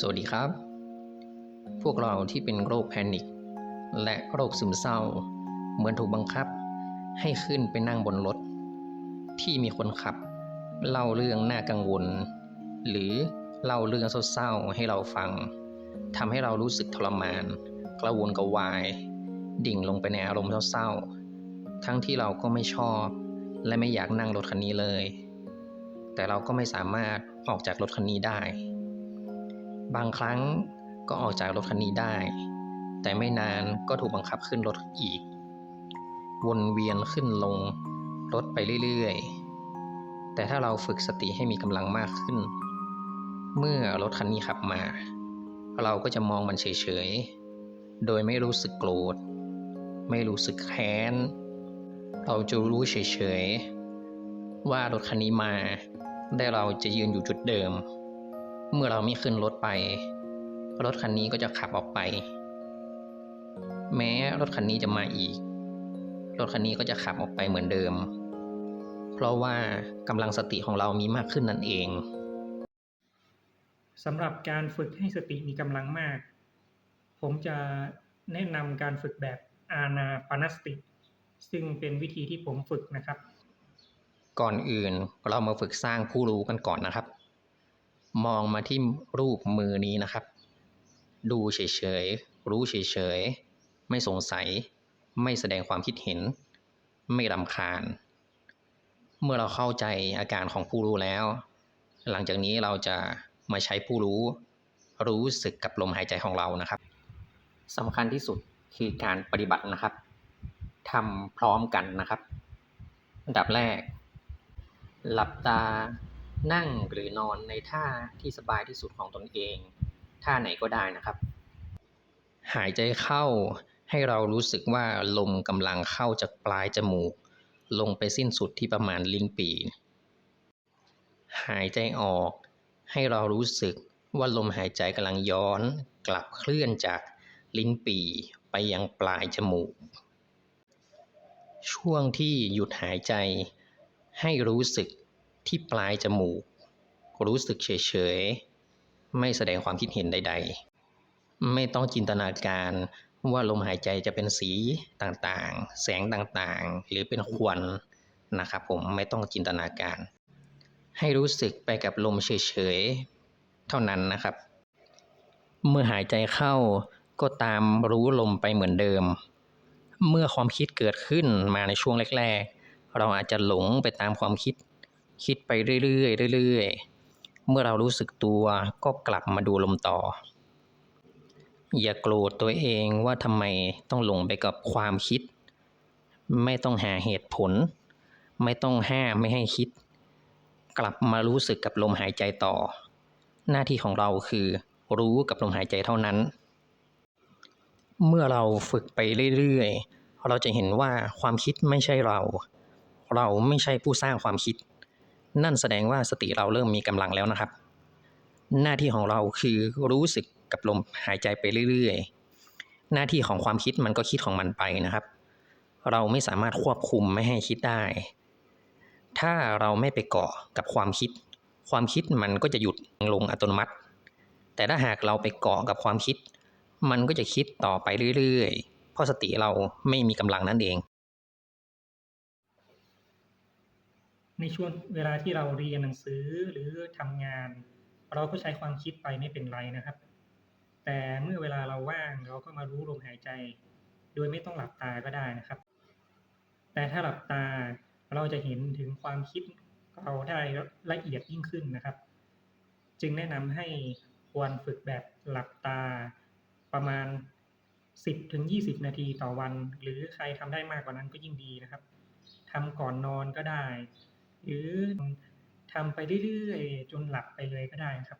สวัสดีครับ พวกเราที่เป็นโรคแพนิคและโรคซึมเศร้า เหมือนถูกบังคับ ให้ขึ้นไปนั่งบนรถ ที่มีคนขับ เล่าเรื่องน่ากังวล หรือเล่าเรื่องเศร้าๆให้เราฟังทำให้เรารู้สึกทรมาน กระวนกระวาย ดิ่งลงไปในอารมณ์เศร้าๆ ทั้งที่เราก็ไม่ชอบ และไม่อยากนั่งรถคันนี้เลย แต่เราก็ไม่สามารถออกจากรถคันนี้ได้ บางครั้งก็ออกจากรถคันนี้ได้ แต่ไม่นานก็ถูกบังคับขึ้นรถอีก วนเวียนขึ้นลงรถไปเรื่อยๆ แต่ถ้าเราฝึกสติให้มีกำลังมากขึ้น เมื่อรถคันนี้ขับมา เราก็จะมองมันเฉยๆ โดยไม่รู้สึกโกรธ ไม่รู้สึกแค้น เราจะรู้เฉยๆ ว่ารถคันนี้มา ได้เราจะยืนอยู่จุดเดิม เมื่อเราไม่ขึ้นรถไป รถคันนี้ก็จะขับออกไป แม้รถคันนี้จะมาอีก รถคันนี้ก็จะขับออกไปเหมือนเดิม เพราะว่ากำลังสติของเรามีมากขึ้นนั่นเองสำหรับการฝึกให้สติมีกำลังมาก ผมจะแนะนำการฝึกแบบอานาปานสติ ซึ่งเป็นวิธีที่ผมฝึกนะครับ ก่อนอื่นเรามาฝึกสร้างผู้รู้กันก่อนนะครับ มองมาที่รูปมือนี้นะครับ ดูเฉยๆ รู้เฉยๆ ไม่สงสัย ไม่แสดงความคิดเห็น ไม่รำคาญ เมื่อเราเข้าใจอาการของผู้รู้แล้ว หลังจากนี้เราจะมาใช้ผู้รู้ รู้สึกกับลมหายใจของเรานะครับสำคัญที่สุดคือการปฏิบัตินะครับทำพร้อมกันนะครับ อันดับแรก หลับตา นั่งหรือนอนในท่าที่สบายที่สุดของตนเอง ท่าไหนก็ได้นะครับ หายใจเข้าให้เรารู้สึกว่าลมกำลังเข้าจากปลายจมูก ลงไปสิ้นสุดที่ประมาณลิ้นปี หายใจออก ให้เรารู้สึกว่าลมหายใจกำลังย้อน กลับเคลื่อนจากลิ้นปีไปยังปลายจมูก ช่วงที่หยุดหายใจ ให้รู้สึก ที่ปลายจมูก รู้สึกเฉยๆ ไม่แสดงความคิดเห็นใด ๆ ไม่ต้องจินตนาการว่าลมหายใจจะเป็นสีต่างๆ แสงต่างๆ หรือเป็นควันนะครับผมไม่ต้องจินตนาการ ให้รู้สึกไปกับลมเฉยๆ เท่านั้นนะครับ เมื่อหายใจเข้าก็ตามรู้ลมไปเหมือนเดิม เมื่อความคิดเกิดขึ้นมาในช่วงแรก ๆ เราอาจจะหลงไปตามความคิด คิดไปเรื่อยๆเรื่อยๆ เมื่อเรารู้สึกตัวก็กลับมาดูลมต่อ อย่าโกรธตัวเองว่าทำไมต้องหลงไปกับความคิด ไม่ต้องหาเหตุผล ไม่ต้องห้ามไม่ให้คิด กลับมารู้สึกกับลมหายใจต่อ หน้าที่ของเราคือรู้กับลมหายใจเท่านั้น เมื่อเราฝึกไปเรื่อยๆ เราจะเห็นว่าความคิดไม่ใช่เรา เราไม่ใช่ผู้สร้างความคิด นั่นแสดงว่าสติเราเริ่มมีกำลังแล้วนะครับ หน้าที่ของเราคือรู้สึกกับลมหายใจไปเรื่อยๆ หน้าที่ของความคิดมันก็คิดของมันไปนะครับ เราไม่สามารถควบคุมไม่ให้คิดได้ ถ้าเราไม่ไปเกาะกับความคิด ความคิดมันก็จะหยุดลงอัตโนมัติ แต่ถ้าหากเราไปเกาะกับความคิด มันก็จะคิดต่อไปเรื่อยๆ เพราะสติเราไม่มีกำลังนั่นเอง ในช่วงเวลาที่เราเรียนหนังสือหรือทำงาน เราก็ใช้ความคิดไปไม่เป็นไรนะครับ แต่เมื่อเวลาเราว่างเราก็มารู้ลมหายใจ โดยไม่ต้องหลับตาก็ได้นะครับ แต่ถ้าหลับตาเราจะเห็นถึงความคิดเราได้ละเอียดยิ่งขึ้นนะครับ จึงแนะนำให้ควรฝึกแบบหลับตาประมาณ 10ถึง20 นาทีต่อวัน หรือใครทำได้มากกว่านั้นก็ยิ่งดีนะครับทำก่อนนอนก็ได้ หรือทำไปเรื่อยๆ จนหลับไปเลยก็ได้ครับ